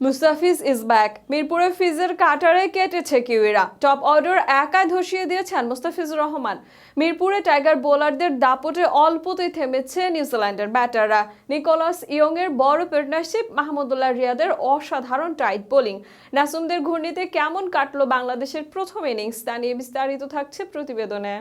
Mustafiz is back. মিরপুরে ফিজের কাটারে কেটেছে কিউইরা। Top order একাই ধসিয়ে দিয়েছেন মুস্তাফিজুর রহমান। মিরপুরে টাইগার বোলারদের দাপটে অল্পতেই থেমেছে নিউজিল্যান্ডের ব্যাটাররা। নিকোলাস ইয়ংয়ের বড় পার্টনারশিপ মাহমুদুল্লাহ রিয়াদের অসাধারণ টাইট বোলিং। নাসুমদের ঘূর্ণিতে কেমন কাটলো বাংলাদেশের প্রথম ইনিংস তা নিয়ে বিস্তারিত থাকছে প্রতিবেদনে।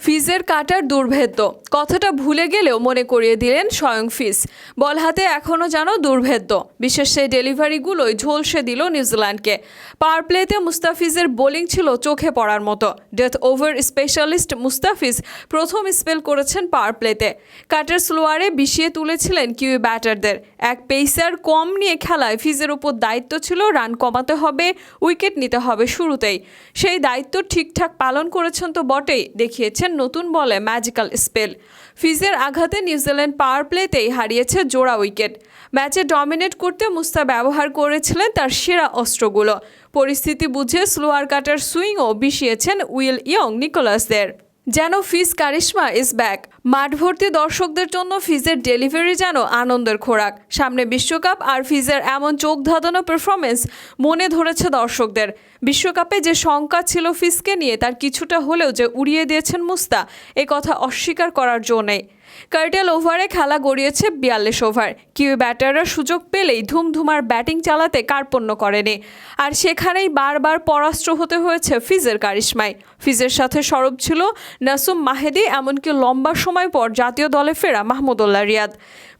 ফিজের কাটার দুর্ভেদ্য। কথাটা ভুলে গেলেও মনে করিয়ে দিলেন স্বয়ং ফিজ। বল হাতে এখনও যেন দুর্ভেদ্য। বিশেষ সেই ডেলিভারিগুলোই ঝলসে দিল নিউজিল্যান্ডকে। পাওয়ার প্লেতে মুস্তাফিজের বোলিং ছিল চোখে পড়ার মতো। ডেথ ওভার স্পেশালিস্ট মুস্তাফিজ প্রথম স্পেল করেছেন পাওয়ার প্লেতে। কাটার স্লোয়ারে বিষিয়ে তুলেছিলেন কিউই ব্যাটারদের। এক পেসার কম নিয়ে খেলায় ফিজের উপর দায়িত্ব ছিল রান কমাতে হবে, উইকেট নিতে হবে শুরুতেই। সেই দায়িত্ব ঠিকঠাক পালন করেছেন তো বটেই দেখিয়েছেন নতুন বলে ম্যাজিক্যাল স্পেল। ফিজের আঘাতে নিউজিল্যান্ড পাওয়ার প্লেতেই হারিয়েছে জোড়া উইকেট। ম্যাচে ডমিনেট করতে মুস্তা ব্যবহার করেছিলেন তার সেরা অস্ত্রগুলো। পরিস্থিতি বুঝে স্লোয়ার কাটার সুইংও বিষিয়েছেন উইল ইয়ং নিকোলাসদের। যেন ফিজ কারিশমা ইজ ব্যাক মাঠ ভর্তি দর্শকদের জন্য ফিজের ডেলিভারি যেন আনন্দের খোরাক। সামনে বিশ্বকাপ আর ফিজের এমন চোখ ধাঁধানো পারফরমেন্স মনে ধরেছে দর্শকদের। বিশ্বকাপে যে শঙ্কা ছিল ফিজকে নিয়ে, তার কিছুটা হলেও যে উড়িয়ে দিয়েছেন মুস্তা এ কথা অস্বীকার করার জো কার্টেল ওভারে খেলা গড়িয়েছে বিয়াল্লিশ ওভার কিউ ব্যাটাররা সুযোগ পেলেই ধুমধুমার ব্যাটিং চালাতে কার্পণ্য করেনি। আর সেখানেই বারবার পরাস্ত হতে হয়েছে ফিজের কারিশমায়। ফিজের সাথে সরব ছিল নাসুম মাহেদি, এমনকি লম্বা সময় পর জাতীয় দলে ফেরা মাহমুদুল্লাহ রিয়াদ।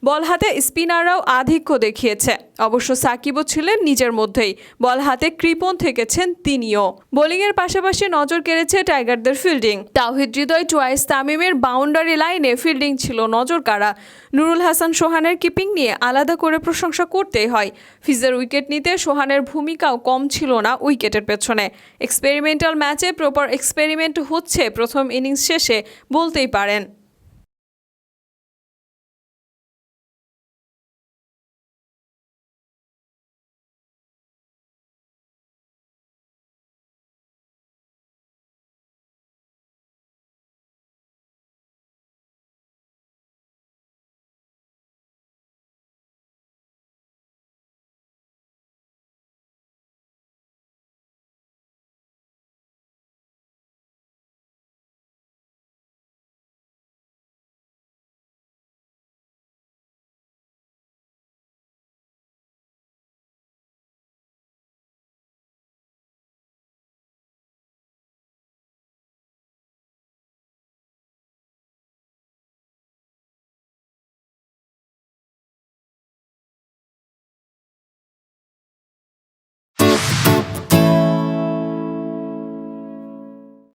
বল হাতে স্পিনাররাও আধিক্য দেখিয়েছে। অবশ্য সাকিবও ছিলেন নিজের মধ্যেই। বল হাতে কৃপণ থেকেছেন তিনিও। বোলিংয়ের পাশাপাশি নজর কেড়েছে টাইগারদের ফিল্ডিং। তাওহিদ হৃদয় টুয়াইস তামিমের বাউন্ডারি লাইনে ফিল্ডিং ছিল নজর কাড়া। নুরুল হাসান সোহানের কিপিং নিয়ে আলাদা করে প্রশংসা করতেই হয়। ফিজের উইকেট নিতে সোহানের ভূমিকাও কম ছিল না উইকেটের পেছনে। এক্সপেরিমেন্টাল ম্যাচে প্রপার এক্সপেরিমেন্ট হচ্ছে প্রথম ইনিংস শেষে, বলতেই পারেন।